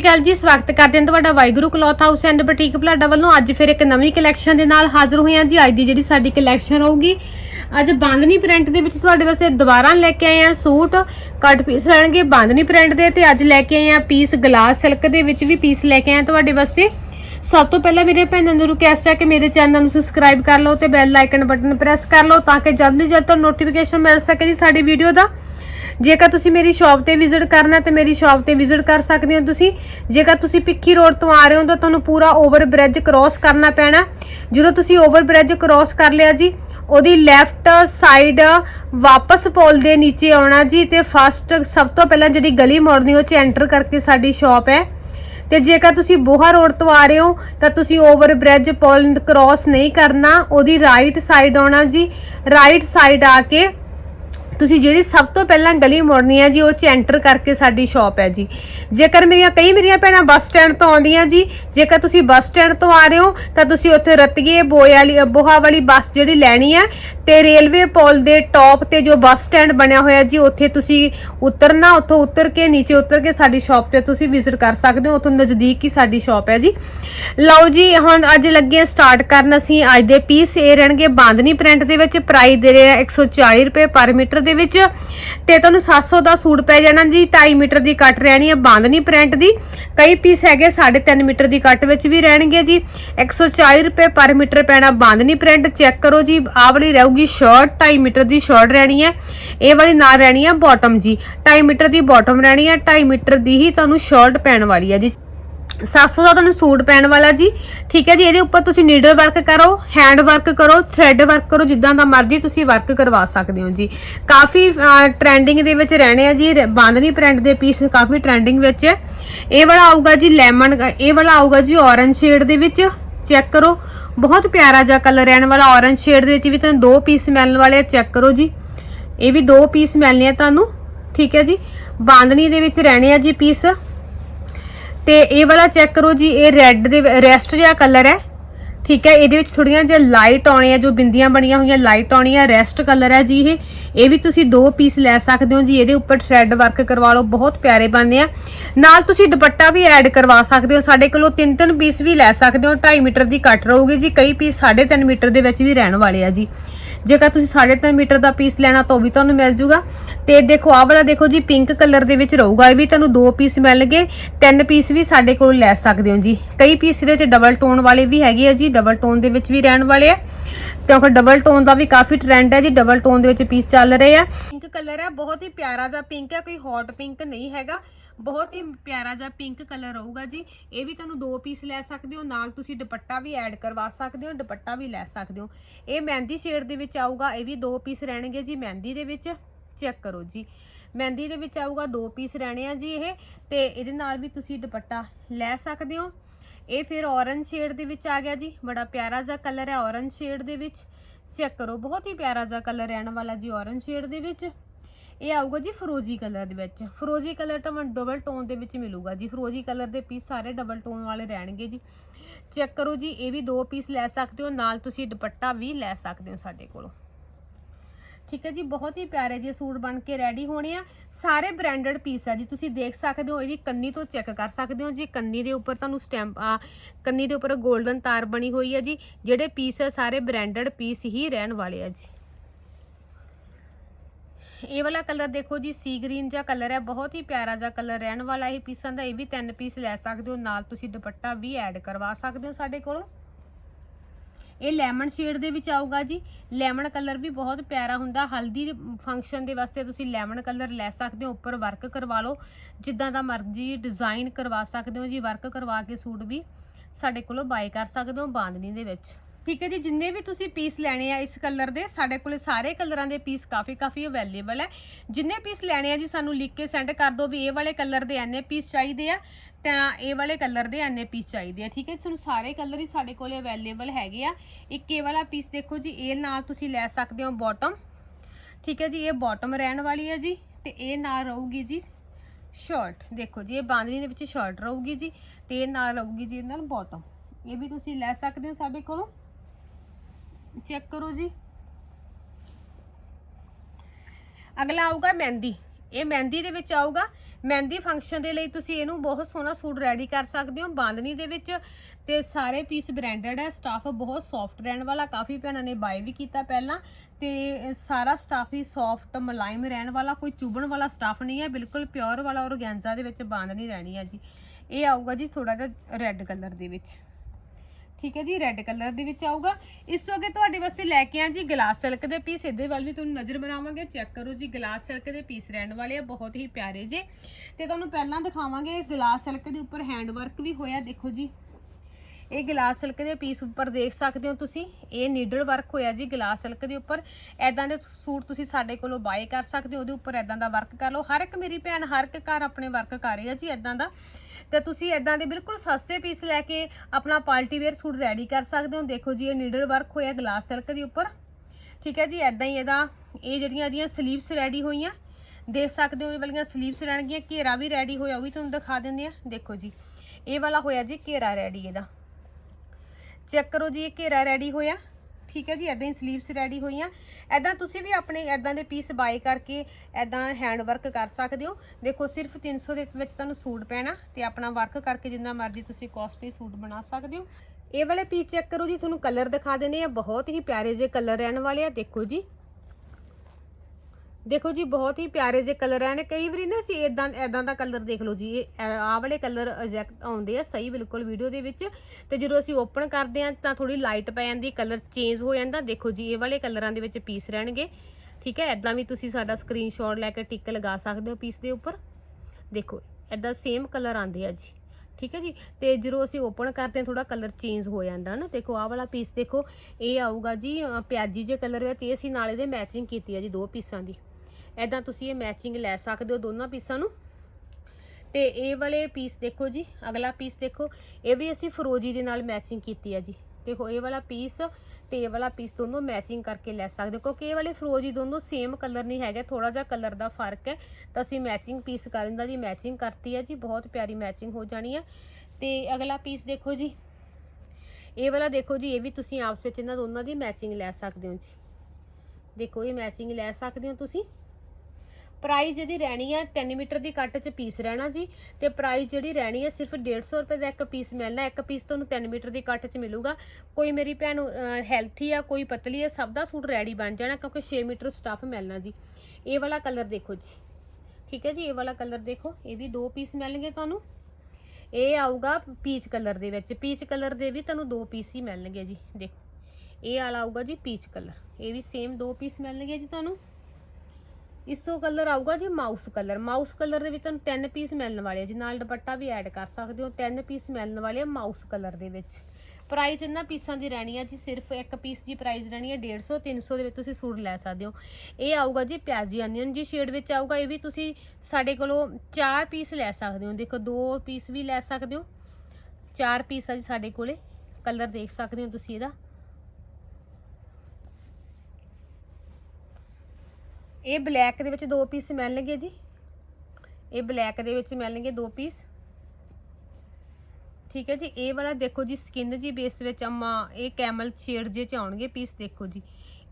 ਸਤਿ ਸ਼੍ਰੀ ਅਕਾਲ ਜੀ, ਸਵਾਗਤ ਕਰਦੇ ਹਾਂ ਤੁਹਾਡਾ Waheguru cloth house and boutique Balada ਵੱਲੋਂ। ਅੱਜ ਫਿਰ ਇੱਕ ਨਵੀਂ ਕਲੈਕਸ਼ਨ ਦੇ ਨਾਲ ਹਾਜ਼ਰ ਹੋਏ ਹਾਂ ਜੀ। ਅੱਜ ਦੀ ਜਿਹੜੀ ਸਾਡੀ ਕਲੈਕਸ਼ਨ ਹੋਊਗੀ, ਅੱਜ ਬਾਂਦਨੀ ਪ੍ਰਿੰਟ ਦੇ ਵਿੱਚ ਤੁਹਾਡੇ ਵਾਸਤੇ ਦੁਬਾਰਾ ਲੈ ਕੇ ਆਏ ਆ ਸੂਟ। ਕੱਟ ਪੀਸ ਰਹਿਣਗੇ ਬਾਂਦਨੀ ਪ੍ਰਿੰਟ ਦੇ ਤੇ ਅੱਜ ਲੈ ਕੇ ਆਏ ਆ ਪੀਸ ਗਲਾਸ ਸਿਲਕ ਦੇ ਵਿੱਚ ਵੀ ਪੀਸ ਲੈ ਕੇ ਆਏ ਆ ਤੁਹਾਡੇ ਵਾਸਤੇ। ਸਭ ਤੋਂ ਪਹਿਲਾਂ ਮੇਰੇ ਭੈਣਾਂ ਨੂੰ ਰਿਕਵੈਸਟ ਹੈ ਕਿ ਮੇਰੇ ਚੈਨਲ ਨੂੰ ਸਬਸਕ੍ਰਾਈਬ ਕਰ ਲਓ ਤੇ ਬੈਲ ਆਈਕਨ ਬਟਨ ਪ੍ਰੈਸ ਕਰ ਲਓ ਤਾਂ ਕਿ ਜਲਦੀ ਜਲਦ ਤੁਹਾਨੂੰ ਨੋਟੀਫਿਕੇਸ਼ਨ ਮਿਲ ਸਕੇ ਜੀ ਸਾਡੀ ਵੀਡੀਓ ਦਾ। ਜੇਕਰ ਤੁਸੀਂ ਮੇਰੀ ਸ਼ਾਪ ਤੇ ਵਿਜ਼ਿਟ ਕਰਨਾ ਹੈ ਤੇ ਮੇਰੀ ਸ਼ਾਪ ਤੇ ਵਿਜ਼ਿਟ ਕਰ ਸਕਦੇ ਹੋ ਤੁਸੀਂ। ਜੇਕਰ ਤੁਸੀਂ ਪਿੱਖੀ ਰੋਡ ਤੋਂ ਆ ਰਹੇ ਹੋ ਤਾਂ ਤੁਹਾਨੂੰ ਪੂਰਾ ਓਵਰ ਬ੍ਰਿਜ ਕ੍ਰਾਸ ਕਰਨਾ ਪੈਣਾ। ਜਦੋਂ ਤੁਸੀਂ ਓਵਰ ਬ੍ਰਿਜ ਕ੍ਰਾਸ ਕਰ ਲਿਆ ਜੀ, ਉਹਦੀ ਲੈਫਟ ਸਾਈਡ ਵਾਪਸ ਪੁਲ ਦੇ ਨੀਚੇ ਆਉਣਾ ਜੀ ਤੇ ਫਸਟ ਸਭ ਤੋਂ ਪਹਿਲਾਂ ਜਿਹੜੀ ਗਲੀ ਮੋੜਨੀ, ਉਹ ਚ ਐਂਟਰ ਕਰਕੇ ਸਾਡੀ ਸ਼ਾਪ ਹੈ। ਤੇ ਜੇਕਰ ਤੁਸੀਂ ਬੋਹਾ ਰੋਡ ਤੋਂ ਆ ਰਹੇ ਹੋ, ਤਾਂ ਤੁਸੀਂ ਓਵਰ ਬ੍ਰਿਜ ਪੁਲ ਕ੍ਰਾਸ ਨਹੀਂ ਕਰਨਾ। ਉਹਦੀ ਰਾਈਟ ਸਾਈਡ ਆਉਣਾ ਜੀ। ਰਾਈਟ ਸਾਈਡ ਆ ਕੇ ਤੁਸੀਂ ਜਿਹੜੀ ਸਭ ਤੋਂ ਪਹਿਲਾਂ ਗਲੀ ਮੁੜਨੀ ਹੈ ਜੀ, ਉਹ ਚ ਐਂਟਰ ਕਰਕੇ ਸਾਡੀ ਸ਼ਾਪ ਹੈ ਜੀ। ਜੇਕਰ ਮੇਰੀਆਂ ਕਈ ਮੇਰੀਆਂ ਭੈਣਾਂ ਬੱਸ ਸਟੈਂਡ ਤੋਂ ਆਉਂਦੀਆਂ ਜੀ, ਜੇਕਰ ਤੁਸੀਂ ਬੱਸ ਸਟੈਂਡ ਤੋਂ ਆ ਰਹੇ ਹੋ, ਤਾਂ ਤੁਸੀਂ ਉੱਥੇ ਰਤੀਏ, ਬੋਏ ਵਾਲੀ ਬੋਹਾ ਵਾਲੀ ਬੱਸ ਜਿਹੜੀ ਲੈਣੀ ਹੈ ਤੇ ਰੇਲਵੇ ਪੁਲ ਦੇ ਟੌਪ ਤੇ ਜੋ ਬੱਸ ਸਟੈਂਡ ਬਣਿਆ ਹੋਇਆ ਜੀ, ਉੱਥੇ ਤੁਸੀਂ ਉਤਰਨਾ, ਉੱਥੋਂ ਉਤਰ ਕੇ, ਨੀਚੇ ਉਤਰ ਕੇ ਸਾਡੀ ਸ਼ਾਪ ਤੇ ਤੁਸੀਂ ਵਿਜ਼ਿਟ ਕਰ ਸਕਦੇ ਹੋ, ਉੱਥੋਂ ਨਜ਼ਦੀਕ ਹੀ ਸਾਡੀ ਸ਼ਾਪ ਹੈ ਜੀ। ਲਓ ਜੀ, ਹੁਣ ਅੱਜ ਲੱਗੇ ਸਟਾਰਟ ਕਰਨ ਅਸੀਂ, ਅੱਜ ਦੇ ਪੀਸ ਇਹ ਰਹਿਣਗੇ ਬਾਂਦਨੀ ਪ੍ਰਿੰਟ ਦੇ ਵਿੱਚ ਪ੍ਰਾਈਸ ਦੇ ਰਿਹਾ 140 ਰੁਪਏ ਪਰ ਮੀਟਰ ਦੇ ਵਿੱਚ ਤੇ ਤੁਹਾਨੂੰ 700 ਦਾ ਸੂਟ ਪੈ ਜਾਣਾ ਜੀ 2.5 ਮੀਟਰ ਦੀ ਕੱਟ ਰਹਿਣੀ ਹੈ ਬਾਂਦਨੀ ਪ੍ਰਿੰਟ ਦੀ। ਕਈ ਪੀਸ ਹੈਗੇ 3.5 ਮੀਟਰ ਦੀ ਕੱਟ ਵਿੱਚ ਵੀ ਰਹਿਣਗੇ ਜੀ। 140 ਰੁਪਏ ਪਰ ਮੀਟਰ ਪੈਣਾ ਬਾਂਦਨੀ ਪ੍ਰਿੰਟ, ਚੈੱਕ ਕਰੋ ਜੀ, ਆਹ ਵਾਲੀ ਰਹੂਗੀ ਸ਼ਰਟ 2.5 ਮੀਟਰ ਦੀ ਸ਼ਰਟ ਰਹਿਣੀ ਹੈ ਇਹ ਵਾਲੀ ਨਾਲ ਰਹਿਣੀ ਹੈ ਬਾਟਮ ਜੀ। 2.5 ਮੀਟਰ ਦੀ ਬਾਟਮ ਰਹਿਣੀ ਹੈ 2.5 ਮੀਟਰ ਦੀ ਹੀ ਤੁਹਾਨੂੰ ਸ਼ਰਟ ਪੈਣ ਵਾਲੀ ਹੈ ਜੀ। 700 ਦਾ ਤੁਹਾਨੂੰ ਸੂਟ ਪੈਣ ਵਾਲਾ ਜੀ। ਠੀਕ ਹੈ ਜੀ, ਇਹਦੇ ਉੱਪਰ ਤੁਸੀਂ ਨੀਡਲ ਵਰਕ ਕਰੋ ਹੈਂਡ ਵਰਕ ਕਰੋ ਥ੍ਰੈਡ ਵਰਕ ਕਰੋ, ਜਿੱਦਾਂ ਦਾ ਮਰਜ਼ੀ ਤੁਸੀਂ ਵਰਕ ਕਰਵਾ ਸਕਦੇ ਹੋ ਜੀ। ਕਾਫੀ ਟ੍ਰੈਂਡਿੰਗ ਦੇ ਵਿੱਚ ਰਹਿਣੇ ਆ ਜੀ, ਰ- ਬਾਂਦਨੀ ਪ੍ਰਿੰਟ ਦੇ ਪੀਸ ਕਾਫੀ ਟ੍ਰੈਂਡਿੰਗ ਵਿੱਚ ਹੈ। ਇਹ ਵਾਲਾ ਆਊਗਾ ਜੀ ਲੈਮਨ ਇਹ ਵਾਲਾ ਆਊਗਾ ਜੀ ਔਰੰਜ ਸ਼ੇਡ ਦੇ ਵਿੱਚ। ਚੈੱਕ ਕਰੋ, ਬਹੁਤ ਪਿਆਰਾ ਜਿਹਾ ਕਲਰ ਰਹਿਣ ਵਾਲਾ ਔਰੰਜ ਸ਼ੇਡ ਦੇ ਵਿੱਚ ਵੀ ਤੁਹਾਨੂੰ ਦੋ ਪੀਸ ਮਿਲਣ ਵਾਲੇ ਚੈੱਕ ਕਰੋ ਜੀ। ਇਹ ਵੀ ਦੋ ਪੀਸ ਮਿਲਣੇ ਆ ਤੁਹਾਨੂੰ। ਠੀਕ ਹੈ ਜੀ ਬਾਂਦਨੀ ਦੇ ਵਿੱਚ ਰਹਿਣੇ ਆ ਜੀ ਪੀਸ ਤੇ ਇਹ ਵਾਲਾ ਚੈੱਕ ਕਰੋ ਜੀ, ਇਹ ਰੈੱਡ ਦੇ ਰੈਸਟ ਜਿਹਾ ਕਲਰ ਹੈ। ਠੀਕ ਹੈ, ਇਹਦੇ ਵਿੱਚ ਥੋੜੀਆਂ ਜਿਹਾ ਲਾਈਟ ਆਉਣੇ ਆ ਜੋ ਬਿੰਦੀਆਂ ਬਣੀਆਂ ਹੋਈਆਂ ਲਾਈਟ ਆਉਣੀ ਆ ਰੈਸਟ ਕਲਰ ਹੈ ਜੀ ਇਹ। ਇਹ ਵੀ ਤੁਸੀਂ ਦੋ ਪੀਸ ਲੈ ਸਕਦੇ ਹੋ ਜੀ, ਇਹਦੇ ਉੱਪਰ ਥ੍ਰੈਡ ਵਰਕ ਕਰਵਾ ਲਓ, ਬਹੁਤ ਪਿਆਰੇ ਬਣਦੇ ਆ। ਨਾਲ ਤੁਸੀਂ ਦੁਪੱਟਾ ਵੀ ਐਡ ਕਰਵਾ ਸਕਦੇ ਹੋ, ਸਾਡੇ ਕੋਲੋਂ ਤਿੰਨ ਤਿੰਨ ਪੀਸ ਵੀ ਲੈ ਸਕਦੇ ਹੋ 2.5 ਮੀਟਰ ਦੀ ਕੱਟ ਰਹੂਗੀ ਜੀ, ਕਈ ਪੀਸ 3.5 ਮੀਟਰ ਦੇ ਵਿੱਚ ਵੀ ਰਹਿਣ ਵਾਲੇ ਆ ਜੀ। ਜੇਕਰ ਤੁਸੀਂ 3.5 ਮੀਟਰ ਦਾ ਪੀਸ ਲੈਣਾ ਤਾਂ ਉਹ ਵੀ ਤੁਹਾਨੂੰ ਮਿਲ ਜੂਗਾ। ਤੇ ਦੇਖੋ, ਆਹ ਵਾਲਾ ਦੇਖੋ ਜੀ ਪਿੰਕ ਕਲਰ ਦੇ ਵਿੱਚ ਰਹੂਗਾ। ਇਹ ਵੀ ਤੁਹਾਨੂੰ ਦੋ ਪੀਸ ਮਿਲਣਗੇ। ਤਿੰਨ ਪੀਸ ਵੀ ਸਾਡੇ ਕੋਲ ਲੈ ਸਕਦੇ ਹੋ ਜੀ। ਕਈ ਪੀਸ ਇਹਦੇ ਵਿੱਚ ਡਬਲ ਟੋਨ ਵਾਲੇ ਵੀ ਹੈਗੇ ਆ ਜੀ ਡਬਲ ਟੋਨ ਦੇ ਵਿੱਚ ਵੀ ਰਹਿਣ ਵਾਲੇ ਆ। ਕਿਉਂਕਿ ਡਬਲ ਟੋਨ ਦਾ ਵੀ ਕਾਫੀ ਟ੍ਰੈਂਡ ਹੈ ਜੀ ਡਬਲ ਟੋਨ ਦੇ ਵਿੱਚ ਪੀਸ ਚੱਲ ਰਹੇ ਆ। ਪਿੰਕ ਕਲਰ ਹੈ, ਬਹੁਤ ਹੀ ਪਿਆਰਾ ਜਿਹਾ ਪਿੰਕ ਹੈ, ਕੋਈ ਹੌਟ ਪਿੰਕ ਨਹੀਂ ਹੈਗਾ। ਬਹੁਤ ਹੀ ਪਿਆਰਾ ਜਿਹਾ ਪਿੰਕ ਕਲਰ ਰਹੂਗਾ ਜੀ। ਇਹ ਵੀ ਤੁਹਾਨੂੰ ਦੋ ਪੀਸ ਲੈ ਸਕਦੇ ਹੋ, ਨਾਲ ਤੁਸੀਂ ਦੁਪੱਟਾ ਵੀ ਐਡ ਕਰਵਾ ਸਕਦੇ ਹੋ, ਦੁਪੱਟਾ ਵੀ ਲੈ ਸਕਦੇ ਹੋ। ਇਹ ਮਹਿੰਦੀ ਸ਼ੇਡ ਦੇ ਵਿੱਚ ਆਊਗਾ, ਇਹ ਵੀ ਦੋ ਪੀਸ ਰਹਿਣਗੇ ਜੀ। ਮਹਿੰਦੀ ਦੇ ਵਿੱਚ ਚੈੱਕ ਕਰੋ ਜੀ। ਮਹਿੰਦੀ ਦੇ ਵਿੱਚ ਆਊਗਾ ਦੋ ਪੀਸ ਰਹਿਣੇ ਆ ਜੀ ਇਹ, ਤੇ ਇਹਦੇ ਨਾਲ ਵੀ ਤੁਸੀਂ ਦੁਪੱਟਾ ਲੈ ਸਕਦੇ ਹੋ। ਇਹ ਫਿਰ ਔਰੰਜ ਸ਼ੇਡ ਦੇ ਵਿੱਚ ਆ ਗਿਆ ਜੀ, ਬੜਾ ਪਿਆਰਾ ਜਿਹਾ ਕਲਰ ਹੈ ਔਰੰਜ ਸ਼ੇਡ ਦੇ ਵਿੱਚ। ਚੈੱਕ ਕਰੋ, ਬਹੁਤ ਹੀ ਪਿਆਰਾ ਜਿਹਾ ਕਲਰ ਰਹਿਣ ਵਾਲਾ ਜੀ ਔਰੰਜ ਸ਼ੇਡ ਦੇ ਵਿੱਚ। ਇਹ ਆਊਗਾ ਜੀ ਫਰੋਜੀ ਕਲਰ ਦੇ ਵਿੱਚ। ਫਰੋਜੀ ਕਲਰ ਤੁਹਾਨੂੰ ਡਬਲ ਟੋਨ ਦੇ ਵਿੱਚ ਮਿਲੂਗਾ ਜੀ। ਫਰੋਜੀ ਕਲਰ ਦੇ ਪੀਸ ਸਾਰੇ ਡਬਲ ਟੋਨ ਵਾਲੇ ਰਹਿਣਗੇ ਜੀ। ਚੈੱਕ ਕਰੋ ਜੀ, ਇਹ ਵੀ ਦੋ ਪੀਸ ਲੈ ਸਕਦੇ ਹੋ, ਨਾਲ ਤੁਸੀਂ ਦੁਪੱਟਾ ਵੀ ਲੈ ਸਕਦੇ ਹੋ ਸਾਡੇ ਕੋਲੋਂ। ਠੀਕ ਹੈ ਜੀ, ਬਹੁਤ ਹੀ ਪਿਆਰੇ ਜਿਹੇ ਸੂਟ ਬਣ ਕੇ ਰੈਡੀ ਹੋਣੇ ਆ। ਸਾਰੇ ਬ੍ਰਾਂਡਡ ਪੀਸ ਆ ਜੀ, ਤੁਸੀਂ ਦੇਖ ਸਕਦੇ ਹੋ, ਇਹਦੀ ਕੰਨੀ ਤੋਂ ਚੈੱਕ ਕਰ ਸਕਦੇ ਹੋ ਜੀ, ਕੰਨੀ ਦੇ ਉੱਪਰ ਤੁਹਾਨੂੰ ਸਟੈਂਪ ਕੰਨੀ ਦੇ ਉੱਪਰ 골ਡਨ ਤਾਰ ਬਣੀ ਹੋਈ ਹੈ ਜੀ, ਜਿਹੜੇ ਪੀਸ ਆ, ਸਾਰੇ ਬ੍ਰਾਂਡਡ ਪੀਸ ਹੀ ਰਹਿਣ ਵਾਲੇ ਆ ਜੀ। ਇਹ ਵਾਲਾ ਕਲਰ ਦੇਖੋ ਜੀ ਸੀ ਗ੍ਰੀਨ ਜਿਹਾ ਕਲਰ ਹੈ ਬਹੁਤ ਹੀ ਪਿਆਰਾ ਜਿਹਾ ਕਲਰ ਰਹਿਣ ਵਾਲਾ ਇਹ ਪੀਸਾਂ ਦਾ, ਇਹ ਵੀ ਤਿੰਨ ਪੀਸ ਲੈ ਸਕਦੇ ਹੋ, ਨਾਲ ਤੁਸੀਂ ਦੁਪੱਟਾ ਵੀ ਐਡ ਕਰਵਾ ਸਕਦੇ ਹੋ ਸਾਡੇ ਕੋਲੋਂ। ਇਹ ਲੈਮਨ ਸ਼ੇਡ ਦੇ ਵਿੱਚ ਆਊਗਾ ਜੀ। ਲੈਮਨ ਕਲਰ ਵੀ ਬਹੁਤ ਪਿਆਰਾ ਹੁੰਦਾ। ਹਲਦੀ ਫੰਕਸ਼ਨ ਦੇ ਵਾਸਤੇ ਤੁਸੀਂ ਲੈਮਨ ਕਲਰ ਲੈ ਸਕਦੇ ਹੋ। ਉੱਪਰ ਵਰਕ ਕਰਵਾ ਲਓ। ਜਿੱਦਾਂ ਦਾ ਮਰਜ਼ੀ ਡਿਜ਼ਾਈਨ ਕਰਵਾ ਸਕਦੇ ਹੋ ਜੀ। ਵਰਕ ਕਰਵਾ ਕੇ ਸੂਟ ਵੀ ਸਾਡੇ ਕੋਲੋਂ ਬਾਏ ਕਰ ਸਕਦੇ ਹੋ ਬਾਂਦਨੀ ਦੇ ਵਿੱਚ। ਠੀਕ ਹੈ ਜੀ, ਜਿੰਨੇ ਵੀ ਤੁਸੀਂ ਪੀਸ ਲੈਣੇ ਆ ਇਸ ਕਲਰ ਦੇ, ਸਾਡੇ ਕੋਲੇ ਸਾਰੇ ਕਲਰਾਂ ਦੇ ਪੀਸ ਕਾਫੀ ਕਾਫੀ ਅਵੇਲੇਬਲ ਹੈ ਜਿੰਨੇ ਪੀਸ ਲੈਣੇ ਆ ਜੀ, ਸਾਨੂੰ ਲਿਖ ਕੇ ਸੈਂਡ ਕਰ ਦਿਓ ਵੀ ਇਹ ਵਾਲੇ ਕਲਰ ਦੇ ਐਨੇ ਪੀਸ ਚਾਹੀਦੇ ਆ, ਤਾਂ ਇਹ ਵਾਲੇ ਕਲਰ ਦੇ ਐਨੇ ਪੀਸ ਚਾਹੀਦੇ ਆ, ਠੀਕ ਹੈ। ਜੀ ਤੁਹਾਨੂੰ ਸਾਰੇ ਕਲਰ ਹੀ ਸਾਡੇ ਕੋਲੇ ਅਵੇਲੇਬਲ ਹੈਗੇ ਆ। ਇੱਕ ਇਹ ਵਾਲਾ ਪੀਸ ਦੇਖੋ ਜੀ, ਇਹ ਨਾਲ ਤੁਸੀਂ ਲੈ ਸਕਦੇ ਹੋ ਬਾਟਮ ਠੀਕ ਹੈ ਜੀ, ਇਹ ਬਾਟਮ ਰਹਿਣ ਵਾਲੀ ਹੈ ਜੀ, ਤੇ ਇਹ ਨਾਲ ਰਹੂਗੀ ਜੀ ਸ਼ਰਟ ਦੇਖੋ ਜੀ, ਇਹ ਬਾਂਦਨੀ ਦੇ ਵਿੱਚ ਸ਼ਰਟ ਰਹੂਗੀ ਜੀ, ਤੇ ਇਹ ਨਾਲ ਰਹੂਗੀ ਜੀ ਇਹਦੇ ਨਾਲ ਬਾਟਮ ਇਹ ਵੀ ਤੁਸੀਂ ਲੈ ਸਕਦੇ ਹੋ ਸਾਡੇ ਕੋਲੋਂ। ਚੈੱਕ ਕਰੋ ਜੀ। ਅਗਲਾ ਆਊਗਾ ਮਹਿੰਦੀ। ਇਹ ਮਹਿੰਦੀ ਦੇ ਵਿੱਚ ਆਊਗਾ। ਮਹਿੰਦੀ ਫੰਕਸ਼ਨ ਦੇ ਲਈ ਤੁਸੀਂ ਇਹਨੂੰ ਬਹੁਤ ਸੋਹਣਾ ਸੂਟ ਰੈਡੀ ਕਰ ਸਕਦੇ ਹੋ। ਬਾਂਦਨੀ ਦੇ ਵਿੱਚ ਤੇ ਸਾਰੇ ਪੀਸ ਬ੍ਰਾਂਡਡ ਹੈ। ਸਟਾਫ ਬਹੁਤ ਸੌਫਟ ਰਹਿਣ ਵਾਲਾ। ਕਾਫੀ ਭੈਣਾਂ ਨੇ ਬਾਏ ਵੀ ਕੀਤਾ ਪਹਿਲਾਂ। ਤੇ ਸਾਰਾ ਸਟਾਫ ਹੀ ਸੌਫਟ ਮੁਲਾਇਮ ਰਹਿਣ ਵਾਲਾ। ਕੋਈ ਚੁਭਣ ਵਾਲਾ ਸਟਾਫ ਨਹੀਂ ਹੈ। ਬਿਲਕੁਲ ਪਿਓਰ ਵਾਲਾ ਔਰਗੈਂਜ਼ਾ ਦੇ ਵਿੱਚ ਬਾਂਦਨੀ ਰਹਿਣੀ ਹੈ ਜੀ। ਇਹ ਆਊਗਾ ਜੀ ਥੋੜਾ ਜਿਹਾ ਰੈੱਡ ਕਲਰ ਦੇ ਵਿੱਚ। ਠੀਕ ਹੈ ਜੀ ਰੈੱਡ ਕਲਰ ਦੇ ਵਿੱਚ ਆਊਗਾ। ਇਸ ਤੋਂ ਅੱਗੇ ਤੁਹਾਡੇ ਵਾਸਤੇ ਲੈ ਕੇ ਆ ਜੀ ਗਲਾਸ ਸਿਲਕ ਦੇ ਪੀਸ ਇਹਦੇ ਵੱਲ ਵੀ ਤੁਹਾਨੂੰ ਨਜ਼ਰ ਬਣਾਵਾਂਗੇ। ਚੈੱਕ ਕਰੋ ਜੀ ਗਲਾਸ ਸਿਲਕ ਦੇ ਪੀਸ ਰਹਿਣ ਵਾਲੇ ਆ, ਬਹੁਤ ਹੀ ਪਿਆਰੇ ਜੇ। ਤੇ ਤੁਹਾਨੂੰ ਪਹਿਲਾਂ ਦਿਖਾਵਾਂਗੇ ਗਲਾਸ ਸਿਲਕ ਦੇ ਉੱਪਰ ਹੈਂਡ ਵਰਕ ਵੀ ਹੋਇਆ, ਦੇਖੋ ਜੀ। ਇਹ ਗਲਾਸ ਸਿਲਕ ਦੇ ਪੀਸ ਉੱਪਰ ਦੇਖ ਸਕਦੇ ਹੋ ਤੁਸੀਂ। ਇਹ ਨੀਡਲ ਵਰਕ ਹੋਇਆ ਜੀ ਗਲਾਸ ਸਿਲਕ ਦੇ ਉੱਪਰ। ਐਦਾਂ ਦੇ ਸੂਟ ਤੁਸੀਂ ਸਾਡੇ ਕੋਲੋਂ ਬਾਏ ਕਰ ਸਕਦੇ ਹੋ, ਉਹਦੇ ਉੱਪਰ ਐਦਾਂ ਦਾ ਵਰਕ ਕਰ ਲਓ। ਹਰ ਇੱਕ ਮੇਰੀ ਭੈਣ ਹਰ ਇੱਕ ਘਰ ਆਪਣੇ ਵਰਕ ਕਰ ਰਹੀ ਹੈ ਜੀ ਐਦਾਂ ਦਾ। ਤੇ ਤੁਸੀਂ ਐਦਾਂ ਦੇ ਬਿਲਕੁਲ ਸਸਤੇ ਪੀਸ ਲੈ ਕੇ ਆਪਣਾ ਪਾਰਟੀ ਵੇਅਰ ਸੂਟ ਰੈਡੀ ਕਰ ਸਕਦੇ ਹੋ। ਦੇਖੋ ਜੀ, ਇਹ ਨੀਡਲ ਵਰਕ ਹੋਇਆ ਗਲਾਸ ਸਿਲਕ ਦੇ ਉੱਪਰ। ਠੀਕ ਹੈ ਜੀ ਐਦਾਂ ਹੀ ਇਹਦਾ, ਇਹ ਜਿਹੜੀਆਂ ਇਹਦੀਆਂ ਸਲੀਵਸ ਰੈਡੀ ਹੋਈਆਂ। ਦੇਖ ਸਕਦੇ ਹੋ ਇਹ ਵਾਲੀਆਂ ਸਲੀਵਸ ਰਹਿਣਗੀਆਂ, ਘੇਰਾ ਵੀ ਰੈਡੀ ਹੋਇਆ, ਉਹ ਵੀ ਤੁਹਾਨੂੰ ਦਿਖਾ ਦਿੰਦੇ ਆ ਦੇਖੋ ਜੀ, ਇਹ ਵਾਲਾ ਹੋਇਆ ਜੀ ਘੇਰਾ ਰੈਡੀ ਇਹਦਾ। ਚੈੱਕ ਕਰੋ ਜੀ, ਇਹ ਘੇਰਾ ਰੈਡੀ ਹੋਇਆ। ਠੀਕ ਹੈ ਜੀ ਐਦਾਂ ਹੀ ਸਲੀਵਸ ਰੈਡੀ ਹੋਈਆਂ। ਐਦਾਂ ਤੁਸੀਂ ਵੀ ਆਪਣੇ ਐਦਾਂ ਦੇ ਪੀਸ ਬਾਈ ਕਰਕੇ ਐਦਾਂ ਹੈਂਡ ਵਰਕ ਕਰ ਸਕਦੇ ਹੋ। ਦੇਖੋ, ਸਿਰਫ 300 ਦੇ ਵਿੱਚ ਤੁਹਾਨੂੰ ਸੂਟ ਪੈਣਾ ਤੇ ਆਪਣਾ ਵਰਕ ਕਰਕੇ ਜਿੰਨਾ ਮਰਜ਼ੀ ਤੁਸੀਂ ਕਾਸਟਲੀ ਸੂਟ ਬਣਾ ਸਕਦੇ ਹੋ। ਇਹ ਵਾਲੇ ਪੀਸ ਚੈੱਕ ਕਰੋ ਜੀ, ਤੁਹਾਨੂੰ ਕਲਰ ਦਿਖਾ ਦਿੰਦੇ ਆ ਬਹੁਤ ਹੀ ਪਿਆਰੇ ਜਿਹੇ ਕਲਰ ਰਹਿਣ ਵਾਲੇ ਆ। ਦੇਖੋ ਜੀ ਦੇਖੋ ਜੀ, ਬਹੁਤ ਹੀ ਪਿਆਰੇ ਜਿਹੇ ਕਲਰ ਆਏ ਨੇ। ਕਈ ਵਾਰੀ ਨਾ ਅਸੀਂ ਇਦਾਂ ਇਦਾਂ ਦਾ ਕਲਰ ਦੇਖ ਲਓ ਜੀ, ਇਹ ਆਹ ਵਾਲੇ ਕਲਰ ਐਗਜ਼ੈਕਟ ਆਉਂਦੇ ਆ ਸਹੀ ਬਿਲਕੁਲ ਵੀਡੀਓ ਦੇ ਵਿੱਚ। ਤੇ ਜਦੋਂ ਅਸੀਂ ਓਪਨ ਕਰਦੇ ਆ, ਤਾਂ ਥੋੜੀ ਲਾਈਟ ਪੈ ਜਾਂਦੀ ਕਲਰ ਚੇਂਜ ਹੋ ਜਾਂਦਾ। ਦੇਖੋ ਜੀ, ਇਹ ਵਾਲੇ ਕਲਰਾਂ ਦੇ ਵਿੱਚ ਪੀਸ ਰਹਿਣਗੇ। ਠੀਕ ਹੈ ਇਦਾਂ ਵੀ ਤੁਸੀਂ ਸਾਡਾ ਸਕਰੀਨਸ਼ਾਟ ਲੈ ਕੇ ਟਿਕ ਲਗਾ ਸਕਦੇ ਹੋ ਪੀਸ ਦੇ ਉੱਪਰ। ਦੇਖੋ ਇਦਾਂ ਸੇਮ ਕਲਰ ਆਉਂਦੇ ਆ ਜੀ। ਠੀਕ ਹੈ ਜੀ, ਤੇ ਜਦੋਂ ਅਸੀਂ ਓਪਨ ਕਰਦੇ ਹਾਂ ਥੋੜਾ ਕਲਰ ਚੇਂਜ ਹੋ ਜਾਂਦਾ ਨਾ। ਦੇਖੋ, ਆਹ ਵਾਲਾ ਪੀਸ ਦੇਖੋ, ਇਹ ਆਊਗਾ ਜੀ ਪਿਆਜੀ ਜੇ ਕਲਰ ਵਿੱਚ, ਇਹ ਅਸੀਂ ਨਾਲ ਇਹਦੇ ਮੈਚਿੰਗ ਕੀਤੀ ਹੈ ਜੀ, ਦੋ ਪੀਸਾਂ ਦੀ। ਐਦਾਂ ਤੁਸੀਂ ਇਹ ਮੈਚਿੰਗ ਲੈ ਸਕਦੇ ਹੋ ਦੋਨਾਂ ਪੀਸਾਂ ਨੂੰ। ਤੇ ਇਹ ਵਾਲੇ ਪੀਸ ਦੇਖੋ ਜੀ, ਅਗਲਾ ਪੀਸ ਦੇਖੋ, ਇਹ ਵੀ ਅਸੀਂ ਫਰੋਜੀ ਦੇ ਨਾਲ ਮੈਚਿੰਗ ਕੀਤੀ ਹੈ ਜੀ। ਦੇਖੋ, ਇਹ ਵਾਲਾ ਪੀਸ ਤੇ ਇਹ ਵਾਲਾ ਪੀਸ ਦੋਨੋਂ ਮੈਚਿੰਗ ਕਰਕੇ ਲੈ ਸਕਦੇ ਹੋ। ਕਿਉਂਕਿ ਇਹ ਵਾਲੇ ਫਰੋਜੀ ਦੋਨੋਂ ਸੇਮ ਕਲਰ ਨਹੀਂ ਹੈਗੇ ਥੋੜਾ ਜਿਹਾ ਕਲਰ ਦਾ ਫ਼ਰਕ ਹੈ। ਤਾਂ ਅਸੀਂ ਮੈਚਿੰਗ ਪੀਸ ਕਰਨ ਦਾ ਜੀ ਮੈਚਿੰਗ ਕਰਤੀ ਹੈ ਜੀ, ਬਹੁਤ ਪਿਆਰੀ ਮੈਚਿੰਗ ਹੋ ਜਾਣੀ ਹੈ ਤੇ ਅਗਲਾ ਪੀਸ ਦੇਖੋ ਜੀ। ਇਹ ਵਾਲਾ ਦੇਖੋ ਜੀ, ਇਹ ਵੀ ਤੁਸੀਂ ਆਪਸ ਵਿੱਚ ਇਹਨਾਂ ਦੋਨਾਂ ਦੀ ਮੈਚਿੰਗ ਲੈ ਸਕਦੇ ਹੋ ਜੀ। ਦੇਖੋ, ਇਹ ਮੈਚਿੰਗ ਲੈ ਸਕਦੇ ਹੋ ਤੁਸੀਂ। ਪ੍ਰਾਈਸ ਜਿਹਦੀ ਰਹਿਣੀ ਹੈ 3 ਮੀਟਰ ਦੀ ਕੱਟ 'ਚ ਪੀਸ ਰਹਿਣਾ ਜੀ ਤੇ ਪ੍ਰਾਈਸ ਜਿਹੜੀ ਰਹਿਣੀ ਹੈ ਸਿਰਫ 150 ਰੁਪਏ ਦਾ ਇੱਕ ਪੀਸ ਮਿਲਣਾ, ਇੱਕ ਪੀਸ ਤੁਹਾਨੂੰ 3 ਮੀਟਰ ਦੀ ਕੱਟ 'ਚ ਮਿਲੂਗਾ। ਕੋਈ ਮੇਰੀ ਭੈਣ ਹੈਲਥੀ ਆ, ਕੋਈ ਪਤਲੀ ਆ, ਸਭ ਦਾ ਸੂਟ ਰੈਡੀ ਬਣ ਜਾਣਾ ਕਿਉਂਕਿ 6 ਮੀਟਰ ਸਟਫ ਮਿਲਣਾ ਜੀ। ਇਹ ਵਾਲਾ ਕਲਰ ਦੇਖੋ ਜੀ। ਠੀਕ ਹੈ ਜੀ, ਇਹ ਵਾਲਾ ਕਲਰ ਦੇਖੋ, ਇਹ ਵੀ ਦੋ ਪੀਸ ਮਿਲਣਗੇ ਤੁਹਾਨੂੰ। ਇਹ ਆਊਗਾ ਪੀਚ ਕਲਰ ਦੇ ਵਿੱਚ। ਪੀਚ ਕਲਰ ਦੇ ਵੀ ਤੁਹਾਨੂੰ ਦੋ ਪੀਸ ਹੀ ਮਿਲਣਗੇ ਜੀ। ਦੇਖੋ, ਇਹ ਵਾਲਾ ਆਊਗਾ ਜੀ ਪੀਚ ਕਲਰ ਇਹ ਵੀ ਸੇਮ ਦੋ ਪੀਸ ਮਿਲਣਗੇ ਜੀ ਤੁਹਾਨੂੰ। ਇਸ ਤੋਂ ਕਲਰ ਆਊਗਾ ਜੀ ਮਾਊਸ ਕਲਰ ਮਾਊਸ ਕਲਰ ਦੇ ਵਿੱਚ ਤੁਹਾਨੂੰ ਤਿੰਨ ਪੀਸ ਮਿਲਣ ਵਾਲੇ ਆ ਜੀ। ਨਾਲ ਦੁਪੱਟਾ ਵੀ ਐਡ ਕਰ ਸਕਦੇ ਹੋ। ਤਿੰਨ ਪੀਸ ਮਿਲਣ ਵਾਲੇ ਆ ਮਾਊਸ ਕਲਰ ਦੇ ਵਿੱਚ। ਪ੍ਰਾਈਸ ਇਹਨਾਂ ਪੀਸਾਂ ਦੀ ਰਹਿਣੀ ਆ ਜੀ, ਸਿਰਫ ਇੱਕ ਪੀਸ ਦੀ ਪ੍ਰਾਈਸ ਰਹਿਣੀ ਹੈ 150 300 ਦੇ ਵਿੱਚ ਤੁਸੀਂ ਸੂਟ ਲੈ ਸਕਦੇ ਹੋ। ਇਹ ਆਊਗਾ ਜੀ ਪਿਆਜੀ ਅਨੀਅਨ ਜੀ ਸ਼ੇਡ ਵਿੱਚ ਆਊਗਾ। ਇਹ ਵੀ ਤੁਸੀਂ ਸਾਡੇ ਕੋਲੋਂ ਚਾਰ ਪੀਸ ਲੈ ਸਕਦੇ ਹੋ। ਦੇਖੋ, ਦੋ ਪੀਸ ਵੀ ਲੈ ਸਕਦੇ ਹੋ। ਚਾਰ ਪੀਸ ਆ ਜੀ ਸਾਡੇ ਕੋਲੇ। ਕਲਰ ਦੇਖ ਸਕਦੇ ਹੋ ਤੁਸੀਂ ਇਹਦਾ। ਇਹ ਬਲੈਕ ਦੇ ਵਿੱਚ ਦੋ ਪੀਸ ਮਿਲਣਗੇ ਜੀ। ਇਹ ਬਲੈਕ ਦੇ ਵਿੱਚ ਮਿਲਣਗੇ ਦੋ ਪੀਸ। ਠੀਕ ਹੈ ਜੀ, ਇਹ ਵਾਲਾ ਦੇਖੋ ਜੀ ਸਕਿਨ ਜੀ ਬੇਸ ਵਿੱਚ ਅਮਾ ਇਹ ਕੈਮਲ ਸ਼ੇਡ ਜੇ ਚ ਆਉਣਗੇ ਪੀਸ ਦੇਖੋ ਜੀ।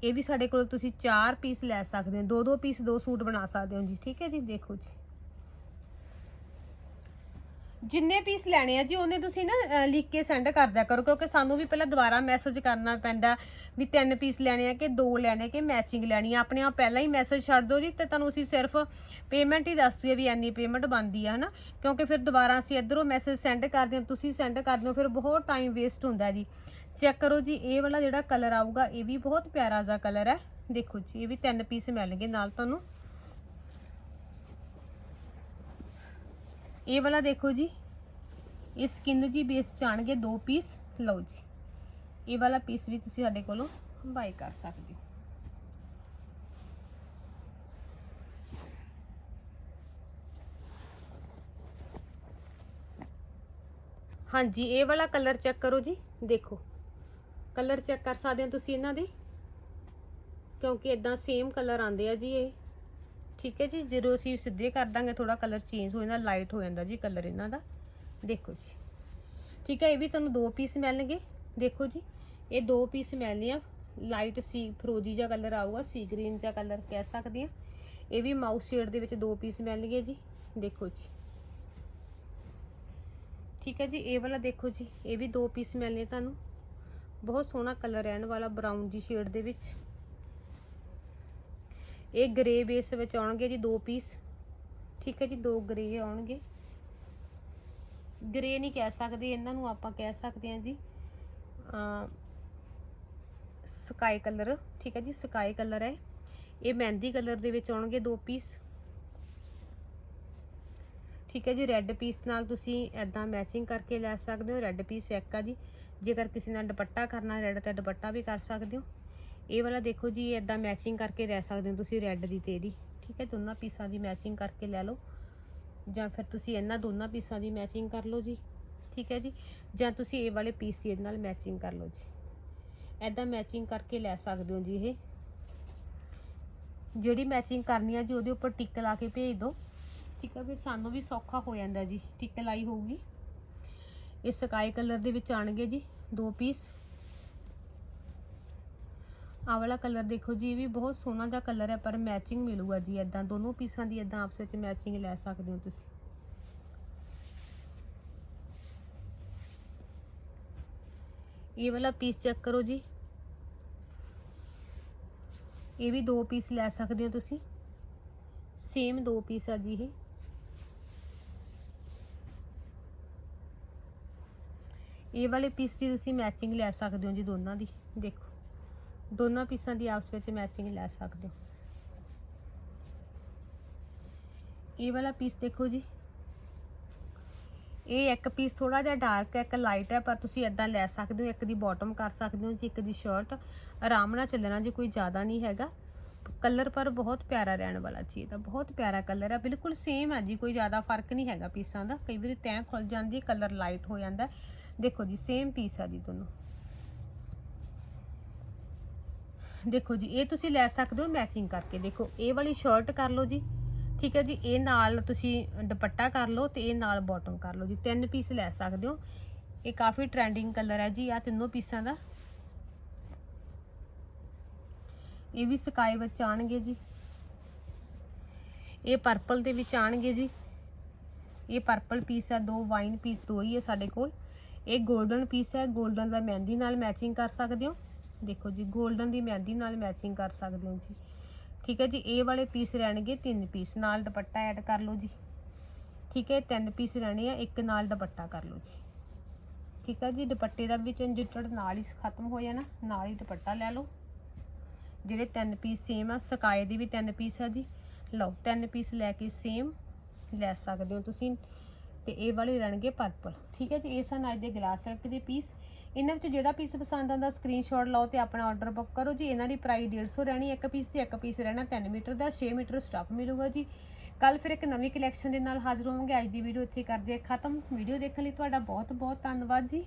ਇਹ ਵੀ ਸਾਡੇ ਕੋਲ ਤੁਸੀਂ ਚਾਰ ਪੀਸ ਲੈ ਸਕਦੇ ਹੋ। ਦੋ ਦੋ ਪੀਸ ਦੋ ਸੂਟ ਬਣਾ ਸਕਦੇ ਹੋ ਜੀ। ਠੀਕ ਹੈ ਜੀ, ਦੇਖੋ ਜੀ। ਜਿੰਨੇ ਪੀਸ ਲੈਣੇ ਆ ਜੀ ਉਹਨੇ ਤੁਸੀਂ ਨਾ ਅਹ, ਲਿਖ ਕੇ ਸੈਂਡ ਕਰ ਦਿਆ ਕਰੋ ਕਿਉਂਕਿ ਸਾਨੂੰ ਵੀ ਪਹਿਲਾਂ ਦੁਬਾਰਾ ਮੈਸੇਜ ਕਰਨਾ ਪੈਂਦਾ ਵੀ ਤਿੰਨ ਪੀਸ ਲੈਣੇ ਆ ਕਿ ਦੋ ਲੈਣੇ ਕਿ ਮੈਚਿੰਗ ਲੈਣੀ ਆ। ਆਪਣੇ ਆਪ ਪਹਿਲਾਂ ਹੀ ਮੈਸੇਜ ਛੱਡ ਦਿਓ ਜੀ ਤੇ ਤੁਹਾਨੂੰ ਅਸੀਂ ਸਿਰਫ ਪੇਮੈਂਟ ਹੀ ਦੱਸ ਦਈਏ ਵੀ ਇੰਨੀ ਪੇਮੈਂਟ ਬਣਦੀ ਆ ਹਨਾ। ਕਿਉਂਕਿ ਫਿਰ ਦੁਬਾਰਾ ਅਸੀਂ ਇੱਧਰੋਂ ਮੈਸੇਜ ਸੈਂਡ ਕਰਦੇ ਹਾਂ ਤੁਸੀਂ ਸੈਂਡ ਕਰਦੇ ਹੋ ਫਿਰ ਬਹੁਤ ਟਾਈਮ ਵੇਸਟ ਹੁੰਦਾ ਜੀ। ਚੈੱਕ ਕਰੋ ਜੀ ਇਹ ਵਾਲਾ ਜਿਹੜਾ ਕਲਰ ਆਊਗਾ ਇਹ ਵੀ ਬਹੁਤ ਪਿਆਰਾ ਜਿਹਾ ਕਲਰ ਹੈ। ਦੇਖੋ ਜੀ ਇਹ ਵੀ ਤਿੰਨ ਪੀਸ ਮਿਲਣਗੇ ਨਾਲ ਤੁਹਾਨੂੰ। ਇਹ ਵਾਲਾ ਦੇਖੋ ਜੀ ਇਹ ਸਕਿਨ ਜੀ ਬੇਸ ਚ ਆਣਗੇ ਦੋ ਪੀਸ ਲਓ ਜੀ। ਇਹ ਵਾਲਾ ਪੀਸ ਵੀ ਤੁਸੀਂ ਸਾਡੇ ਕੋਲੋਂ ਬਾਈ ਕਰ ਸਕਦੇ ਹੋ। ਹਾਂਜੀ, ਇਹ ਵਾਲਾ ਕਲਰ ਚੈੱਕ ਕਰੋ ਜੀ। ਦੇਖੋ। ਕਲਰ ਚੈੱਕ ਕਰ ਸਕਦੇ ਹੋ ਤੁਸੀਂ ਇਹਨਾਂ ਦੇ? ਕਿਉਂਕਿ ਇਦਾਂ ਸੇਮ ਕਲਰ ਆਉਂਦੇ ਆ ਜੀ ਇਹ। ਠੀਕ ਹੈ ਜੀ, ਜਦੋਂ ਅਸੀਂ ਸਿੱਧੇ ਕਰ ਦਾਂਗੇ ਥੋੜਾ ਕਲਰ ਚੇਂਜ ਹੋ ਜਾਂਦਾ ਲਾਈਟ ਹੋ ਜਾਂਦਾ ਜੀ ਕਲਰ ਇਹਨਾਂ ਦਾ। ਦੇਖੋ ਜੀ। ਠੀਕ ਹੈ, ਇਹ ਵੀ ਤੁਹਾਨੂੰ ਦੋ ਪੀਸ ਮਿਲਣਗੇ। ਦੇਖੋ ਜੀ, ਇਹ ਦੋ ਪੀਸ ਮਿਲਣੇ ਆ ਲਾਈਟ ਸੀ, ਫਰੋਜੀ ਜਿਹਾ ਕਲਰ ਆਊਗਾ, ਸੀ ਗ੍ਰੀਨ ਜਿਹਾ ਕਲਰ ਕਹਿ ਸਕਦੇ ਆ ਇਹ ਵੀ ਮਾਊਸ ਸ਼ੇਡ ਦੇ ਵਿੱਚ ਦੋ ਪੀਸ ਮਿਲਣਗੇ ਜੀ। ਦੇਖੋ ਜੀ। ਠੀਕ ਹੈ ਜੀ, ਇਹ ਵਾਲਾ ਦੇਖੋ ਜੀ, ਇਹ ਵੀ ਦੋ ਪੀਸ ਮਿਲਨੇ ਤੁਹਾਨੂੰ। ਬਹੁਤ ਸੋਹਣਾ ਕਲਰ ਰਹਿਣ ਵਾਲਾ ਬਰਾਊਨ ਜੀ ਸ਼ੇਡ ਦੇ ਵਿੱਚ। ਇਹ ਗ੍ਰੇ ਬੇਸ ਵਿੱਚ ਆਉਣਗੇ ਜੀ ਦੋ ਪੀਸ ਠੀਕ ਹੈ ਜੀ, ਦੋ ਗ੍ਰੇ ਆਉਣਗੇ। ਗ੍ਰੇ ਨਹੀਂ ਕਹਿ ਸਕਦੇ, ਇਹਨਾਂ ਨੂੰ ਆਪਾਂ ਕਹਿ ਸਕਦੇ ਹਾਂ ਜੀ ਸਕਾਈ ਕਲਰ ਠੀਕ ਹੈ ਜੀ ਸਕਾਈ ਕਲਰ ਹੈ। ਇਹ ਮਹਿੰਦੀ ਕਲਰ ਦੇ ਵਿੱਚ ਆਉਣਗੇ ਦੋ ਪੀਸ ਠੀਕ ਹੈ ਜੀ ਰੈੱਡ ਪੀਸ ਨਾਲ ਤੁਸੀਂ ਐਦਾਂ ਮੈਚਿੰਗ ਕਰਕੇ ਲੈ ਸਕਦੇ ਹੋ। ਰੈੱਡ ਪੀਸ ਇੱਕ ਆ ਜੀ। ਜੇਕਰ ਕਿਸੇ ਨਾਲ ਦੁਪੱਟਾ ਕਰਨਾ ਰੈੱਡ ਤੇ ਦੁਪੱਟਾ ਵੀ ਕਰ ਸਕਦੇ ਹੋ। ਇਹ ਵਾਲਾ ਦੇਖੋ ਜੀ ਐਦਾਂ ਮੈਚਿੰਗ ਕਰਕੇ ਲੈ ਸਕਦੇ ਹੋ ਤੁਸੀਂ ਰੈੱਡ ਦੀ ਤੇ ਇਹਦੀ। ਠੀਕ ਹੈ, ਦੋਨਾਂ ਪੀਸਾਂ ਦੀ ਮੈਚਿੰਗ ਕਰਕੇ ਲੈ ਲਓ। ਜਾਂ ਫਿਰ ਤੁਸੀਂ ਇਹਨਾਂ ਦੋਨਾਂ ਪੀਸਾਂ ਦੀ ਮੈਚਿੰਗ ਕਰ ਲਓ ਜੀ। ਠੀਕ ਹੈ ਜੀ, ਜਾਂ ਤੁਸੀਂ ਇਹ ਵਾਲੇ ਪੀਸ ਦੀ ਇਹਦੇ ਨਾਲ ਮੈਚਿੰਗ ਕਰ ਲਓ ਜੀ। ਐਦਾਂ ਮੈਚਿੰਗ ਕਰਕੇ ਲੈ ਸਕਦੇ ਹੋ ਜੀ ਇਹ। ਜਿਹੜੀ ਮੈਚਿੰਗ ਕਰਨੀ ਆ ਜੀ, ਉਹਦੇ ਉੱਪਰ ਟਿੱਕ ਲਾ ਕੇ ਭੇਜ ਦਿਓ। ਠੀਕ ਹੈ ਵੀ ਸਾਨੂੰ ਵੀ ਸੌਖਾ ਹੋ ਜਾਂਦਾ ਜੀ ਟਿੱਕ ਲਾਈ ਹੋਊਗੀ। ਇਹ ਸਕਾਈ ਕਲਰ ਦੇ ਵਿੱਚ ਆਣਗੇ ਜੀ, ਦੋ ਪੀਸ ਆਹ ਵਾਲਾ ਕਲਰ ਦੇਖੋ ਜੀ, ਇਹ ਵੀ ਬਹੁਤ ਸੋਹਣਾ ਜਿਹਾ ਕਲਰ ਹੈ, ਪਰ ਮੈਚਿੰਗ ਮਿਲੂਗਾ ਜੀ ਇਦਾਂ ਦੋਨੋਂ ਪੀਸਾਂ ਦੀ ਇਦਾਂ ਆਪਸ ਵਿੱਚ ਮੈਚਿੰਗ ਲੈ ਸਕਦੇ ਹੋ ਤੁਸੀਂ। ਇਹ ਵਾਲਾ ਪੀਸ ਚੈੱਕ ਕਰੋ ਜੀ। ਇਹ ਵੀ ਦੋ ਪੀਸ ਲੈ ਸਕਦੇ ਹੋ ਤੁਸੀਂ। ਸੇਮ ਦੋ ਪੀਸ ਆ ਜੀ ਇਹ। ਇਹ ਵਾਲੇ ਪੀਸ ਦੀ ਤੁਸੀਂ ਮੈਚਿੰਗ ਲੈ ਸਕਦੇ ਹੋ ਜੀ ਦੋਨਾਂ ਦੀ, ਦੇਖੋ। ਦੋਨਾਂ ਪੀਸਾਂ ਦੀ ਆਪਸ ਵਿੱਚ ਮੈਚਿੰਗ ਲੈ ਸਕਦੇ ਹੋ। ਇਹ ਵਾਲਾ ਪੀਸ ਦੇਖੋ ਜੀ। ਇਹ ਇੱਕ ਪੀਸ ਥੋੜਾ ਜਿਹਾ ਡਾਰਕ ਹੈ, ਇੱਕ ਲਾਈਟ ਹੈ, ਪਰ ਤੁਸੀਂ ਇਦਾਂ ਲੈ ਸਕਦੇ ਹੋ, ਇੱਕ ਦੀ ਬਾਟਮ ਕਰ ਸਕਦੇ ਹੋ ਜੀ, ਇੱਕ ਦੀ ਸ਼ਰਟ ਆਰਾਮ ਨਾਲ ਚੱਲਣਾ ਜੀ, ਕੋਈ ਜ਼ਿਆਦਾ ਨਹੀਂ ਹੈਗਾ। ਕਲਰ ਪਰ ਬਹੁਤ ਪਿਆਰਾ ਰਹਿਣ ਵਾਲਾ ਜੀ, ਇਹਦਾ ਬਹੁਤ ਪਿਆਰਾ ਕਲਰ ਹੈ। ਬਿਲਕੁਲ ਸੇਮ ਹੈ ਜੀ, ਕੋਈ ਜ਼ਿਆਦਾ ਫ਼ਰਕ ਨਹੀਂ ਹੈਗਾ ਪੀਸਾਂ ਦਾ। ਕਈ ਵਾਰੀ ਤੈਂ ਖੁੱਲ ਜਾਂਦੀ ਕਲਰ ਲਾਈਟ ਹੋ ਜਾਂਦਾ ਦੇਖੋ ਜੀ ਸੇਮ ਪੀਸ ਆ ਜੀ ਤੁਹਾਨੂੰ ਦੇਖੋ ਜੀ, ਇਹ ਤੁਸੀਂ ਲੈ ਸਕਦੇ ਹੋ ਮੈਚਿੰਗ ਕਰਕੇ। ਦੇਖੋ, ਇਹ ਵਾਲੀ ਸ਼ਰਟ ਕਰ ਲਓ ਜੀ। ਠੀਕ ਹੈ ਜੀ, ਇਹ ਨਾਲ ਤੁਸੀਂ ਦੁਪੱਟਾ ਕਰ ਲਓ ਤੇ ਇਹ ਨਾਲ ਬਾਟਮ ਕਰ ਲਓ ਜੀ। ਤਿੰਨ ਪੀਸ ਲੈ ਸਕਦੇ ਹੋ। ਇਹ ਕਾਫੀ ਟ੍ਰੈਂਡਿੰਗ ਕਲਰ ਹੈ ਜੀ ਆ ਤਿੰਨੋਂ ਪੀਸਾਂ ਦਾ। ਇਹ ਵੀ ਸਕਾਈ ਵਿੱਚ ਆਣਗੇ ਜੀ। ਇਹ ਪਰਪਲ ਦੇ ਵਿੱਚ ਆਣਗੇ ਜੀ। ਇਹ ਪਰਪਲ ਪੀਸ ਹੈ, ਦੋ ਵਾਈਨ ਪੀਸ ਦੋ ਹੀ ਹੈ ਸਾਡੇ ਕੋਲ। ਇਹ 골ਡਨ ਪੀਸ ਹੈ 골ਡਨ ਦਾ ਮਹਿੰਦੀ ਨਾਲ ਮੈਚਿੰਗ ਕਰ ਸਕਦੇ ਹੋ। ਦੇਖੋ ਜੀ 골ਡਨ ਦੀ ਮਹਿੰਦੀ ਨਾਲ ਮੈਚਿੰਗ ਕਰ ਸਕਦੇ ਹੋ ਜੀ। ਠੀਕ ਹੈ ਜੀ, ਇਹ ਵਾਲੇ ਪੀਸ ਰਹਿਣਗੇ ਤਿੰਨ ਪੀਸ ਨਾਲ ਦੁਪੱਟਾ ਐਡ ਕਰ ਲਓ ਜੀ। ਠੀਕ ਹੈ ਤਿੰਨ ਪੀਸ ਰਹਿਣੇ ਆ, ਇੱਕ ਨਾਲ ਦੁਪੱਟਾ ਕਰ ਲਓ ਜੀ। ਠੀਕ ਹੈ ਜੀ, ਦੁਪੱਟੇ ਦਾ ਵੀ ਝੰਜਟ ਨਾਲ ਹੀ ਖਤਮ ਹੋ ਜਾਣਾ, ਨਾਲ ਹੀ ਦੁਪੱਟਾ ਲੈ ਲਓ। ਜਿਹੜੇ ਤਿੰਨ ਪੀਸ ਸੇਮ ਆ, ਸਕਾਏ ਦੀ ਵੀ ਤਿੰਨ ਪੀਸ ਆ ਜੀ। ਲਓ, ਤਿੰਨ ਪੀਸ ਲੈ ਕੇ ਸੇਮ ਲੈ ਸਕਦੇ ਹੋ ਤੁਸੀਂ। ਤੇ ਇਹ ਵਾਲੇ ਰਹਿਣਗੇ ਪਰਪਲ ਠੀਕ ਹੈ ਜੀ, ਇਹ ਸਨ ਅੱਜ ਦੇ ਗਲਾਸ ਸਿਲਕ ਦੇ ਪੀਸ ਇਹਨਾਂ ਵਿੱਚ ਜਿਹੜਾ ਪੀਸ ਪਸੰਦ ਆਉਂਦਾ ਸਕਰੀਨਸ਼ਾਟ ਲਓ ਤੇ ਆਪਣਾ ਆਰਡਰ ਬੁੱਕ ਕਰੋ ਜੀ। ਇਹਨਾਂ ਦੀ ਪ੍ਰਾਈਸ 150 ਰਹਿਣੀ ਇੱਕ ਪੀਸ ਤੇ ਇੱਕ ਪੀਸ ਰਹਿਣਾ 3 ਮੀਟਰ ਦਾ 6 ਮੀਟਰ ਸਟਫ ਮਿਲੂਗਾ ਜੀ। ਕੱਲ ਫਿਰ ਇੱਕ ਨਵੀਂ ਕਲੈਕਸ਼ਨ ਦੇ ਨਾਲ ਹਾਜ਼ਰ ਹੋਵਾਂਗੇ। ਅੱਜ ਦੀ ਵੀਡੀਓ ਇੱਥੇ ਕਰਦੇ ਹਾਂ ਖਤਮ। ਵੀਡੀਓ ਦੇਖਣ ਲਈ ਤੁਹਾਡਾ ਬਹੁਤ ਬਹੁਤ ਧੰਨਵਾਦ ਜੀ।